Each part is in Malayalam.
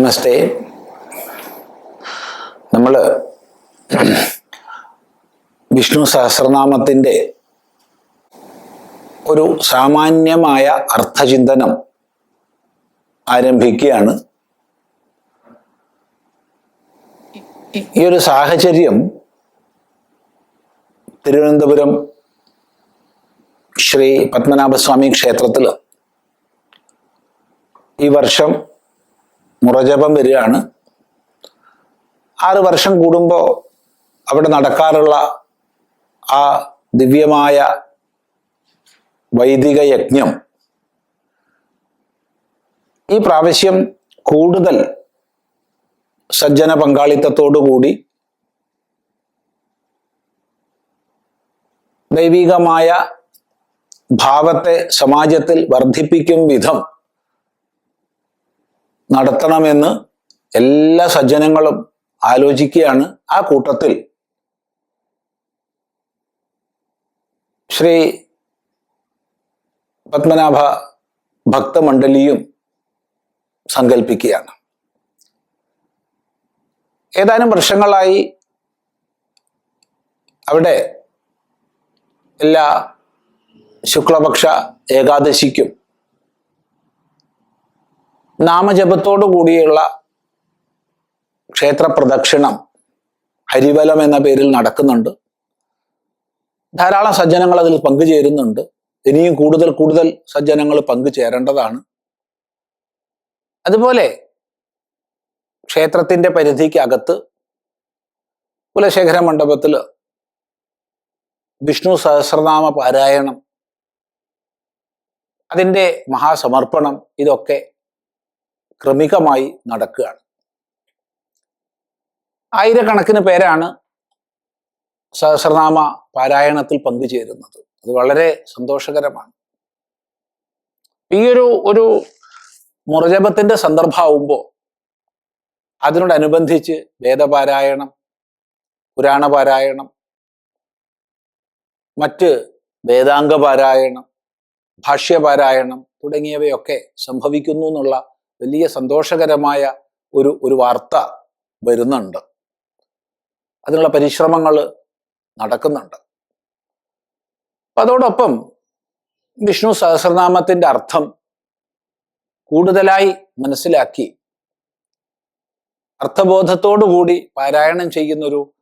നമസ്തേ. നമ്മൾ വിഷ്ണു സഹസ്രനാമത്തിന്റെ ഒരു സാമാന്യമായ അർത്ഥചിന്തനം ആരംഭിക്കുകയാണ്. ഈ- ഒരു സാഹചര്യം തിരുവനന്തപുരം ശ്രീ പത്മനാഭസ്വാമി ക്ഷേത്രത്തിൽ ഈ വർഷം മുറജപം വരികയാണ്. ആറ് വർഷം കൂടുമ്പോൾ അവിടെ നടക്കാറുള്ള ആ ദിവ്യമായ വൈദിക യജ്ഞം ഈ പ്രാവശ്യം കൂടുതൽ സജ്ജന പങ്കാളിത്തത്തോടുകൂടി ദൈവികമായ ഭാവത്തെ സമാജത്തിൽ വർദ്ധിപ്പിക്കും വിധം നടത്തണമെന്ന് എല്ലാ സജ്ജനങ്ങളും ആലോചിക്കുകയാണ് ആ കൂട്ടത്തിൽ. ശ്രീ പത്മനാഭ ഭക്തമണ്ഡലിയും സങ്കല്പിക്കുകയാണ് ഏതാനും വർഷങ്ങളായി അവിടെ എല്ലാ ശുക്ലപക്ഷ ഏകാദശിക്കും നാമജപത്തോടു കൂടിയുള്ള ക്ഷേത്ര പ്രദക്ഷിണം ഹരിവലം എന്ന പേരിൽ നടക്കുന്നുണ്ട്. ധാരാളം സജ്ജനങ്ങൾ അതിൽ പങ്കുചേരുന്നുണ്ട്. ഇനിയും കൂടുതൽ കൂടുതൽ സജ്ജനങ്ങൾ പങ്കുചേരേണ്ടതാണ്. അതുപോലെ ക്ഷേത്രത്തിന്റെ പരിധിക്കകത്ത് കുലശേഖര മണ്ഡപത്തിൽ വിഷ്ണു സഹസ്രനാമ പാരായണം അതിന്റെ മഹാസമർപ്പണം ഇതൊക്കെ ക്രമികമായി നടക്കുകയാണ്. ആയിരക്കണക്കിന് പേരാണ് സഹസ്രനാമ പാരായണത്തിൽ പങ്കുചേരുന്നത്. അത് വളരെ സന്തോഷകരമാണ്. ഈ ഒരു ഒരു മുറജപത്തിന്റെ സന്ദർഭമാവുമ്പോൾ അതിനോടനുബന്ധിച്ച് വേദപാരായണം പുരാണപാരായണം മറ്റ് വേദാംഗ പാരായണം ഭാഷ്യപാരായണം തുടങ്ങിയവയൊക്കെ സംഭവിക്കുന്നു എന്നുള്ള വലിയ സന്തോഷകരമായ ഒരു ഒരു വാർത്ത വരുന്നുണ്ട്. അതിനുള്ള പരിശ്രമങ്ങൾ നടക്കുന്നുണ്ട്. അതോടൊപ്പം വിഷ്ണു സഹസ്രനാമത്തിന്റെ അർത്ഥം കൂടുതലായി മനസ്സിലാക്കി. അർത്ഥബോധത്തോടുകൂടി പാരായണം ചെയ്യുന്നൊരു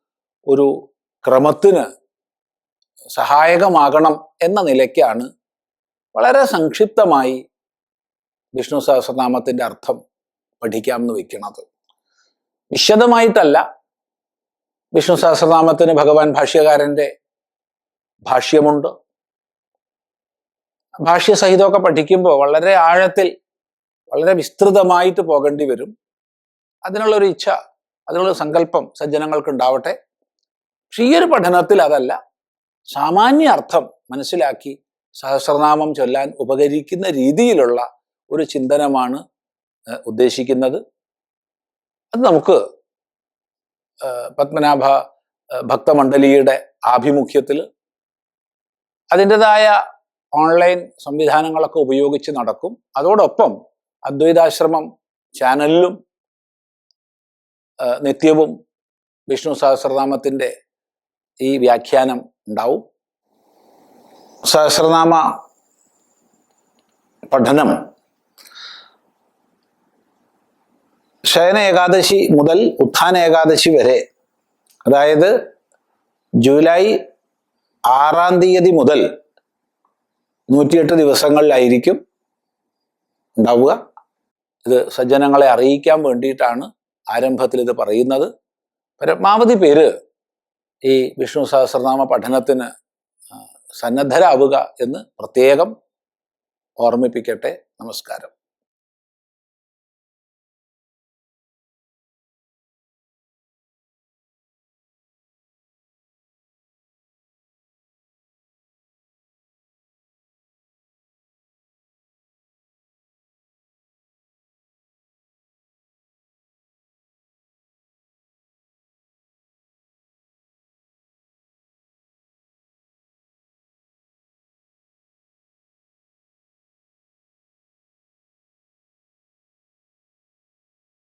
ഒരു ക്രമത്തിന് സഹായകമാകണം എന്ന നിലയ്ക്കാണ് വളരെ സംക്ഷിപ്തമായി വിഷ്ണു സഹസ്രനാമത്തിന്റെ അർത്ഥം പഠിക്കാമെന്ന് വെക്കുന്നത് വിശദമായിട്ടല്ല വിഷ്ണു സഹസ്രനാമത്തിന് ഭഗവാൻ ഭാഷ്യകാരന്റെ ഭാഷ്യമുണ്ട്. ഭാഷ്യസഹിതമൊക്കെ പഠിക്കുമ്പോൾ വളരെ ആഴത്തിൽ വളരെ വിസ്തൃതമായിട്ട് പോകേണ്ടി വരും. അതിനുള്ളൊരു ഇച്ഛ അതിനുള്ള സങ്കല്പം സജ്ജനങ്ങൾക്ക് ഉണ്ടാവട്ടെ പക്ഷെ ഈ ഒരു പഠനത്തിൽ അതല്ല. സാമാന്യ അർത്ഥം മനസ്സിലാക്കി സഹസ്രനാമം ചൊല്ലാൻ ഉപകരിക്കുന്ന രീതിയിലുള്ള ഒരു ചിന്തനമാണ് ഉദ്ദേശിക്കുന്നത്. അത് നമുക്ക് പത്മനാഭ ഭക്തമണ്ഡലിയുടെ ആഭിമുഖ്യത്തിൽ അതിന്റെതായ ഓൺലൈൻ സംവിധാനങ്ങളൊക്കെ ഉപയോഗിച്ച് നടക്കും. അതോടൊപ്പം അദ്വൈതാശ്രമം ചാനലിലും നിത്യവും വിഷ്ണു സഹസ്രനാമത്തിന്റെ ഈ വ്യാഖ്യാനം ഉണ്ടാവും. സഹസ്രനാമ പഠനം ശയന ഏകാദശി മുതൽ ഉത്ഥാന ഏകാദശി വരെ അതായത് ജൂലൈ ആറാം തീയതി മുതൽ നൂറ്റിയെട്ട് ദിവസങ്ങളിലായിരിക്കും ഉണ്ടാവുക. ഇത് സജ്ജനങ്ങളെ അറിയിക്കാൻ വേണ്ടിയിട്ടാണ് ആരംഭത്തിൽ ഇത് പറയുന്നത്. പരമാവധി പേര് ഈ വിഷ്ണു സഹസ്രനാമ പഠനത്തിന് സന്നദ്ധരാവുക എന്ന് പ്രത്യേകം ഓർമ്മിപ്പിക്കട്ടെ. നമസ്കാരം.